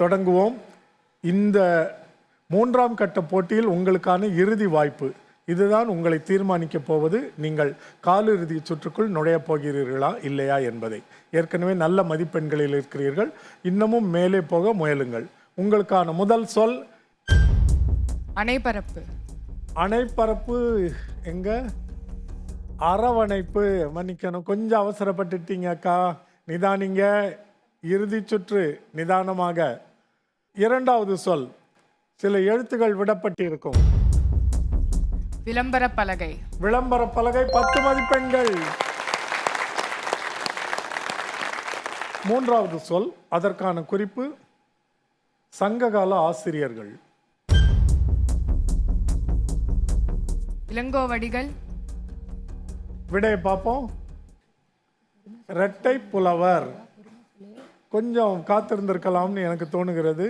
தொடங்குவோம். இந்த மூன்றாம் கட்ட போட்டியில் உங்களுக்கான இறுதி வாய்ப்பு. இதுதான் உங்களை தீர்மானிக்கப் போவது. நீங்கள் காலிறுதி சுற்றுக்குள் நுழையப் போகிறீர்களா இல்லையா என்பதை. ஏற்கனவே நல்ல மதிப்பெண்களில் இருக்கிறீர்கள். இன்னமும் மேலே போக முயலுங்கள். உங்களுக்கான முதல் சொல்? அணைபரப்பு அணைப்பரப்பு எங்க? அரவணைப்பு. மன்னிக்கணும். கொஞ்சம் அவசரப்பட்டுட்டீங்க அக்கா. நிதானிங்க. இறுதி சுற்று. நிதானமாக. இரண்டாவது சொல் சில எழுத்துகள் விடப்பட்டிருக்கும். விளம்பர பலகை. விளம்பர பலகை பத்து மதிப்பெண்கள். மூன்றாவது சொல் அதற்கான குறிப்பு சங்ககால ஆசிரியர்கள். இளங்கோவடிகள். விடையை பார்ப்போம். இரட்டை புலவர். கொஞ்சம் காத்திருந்திருக்கலாம்னு எனக்கு தோணுகிறது.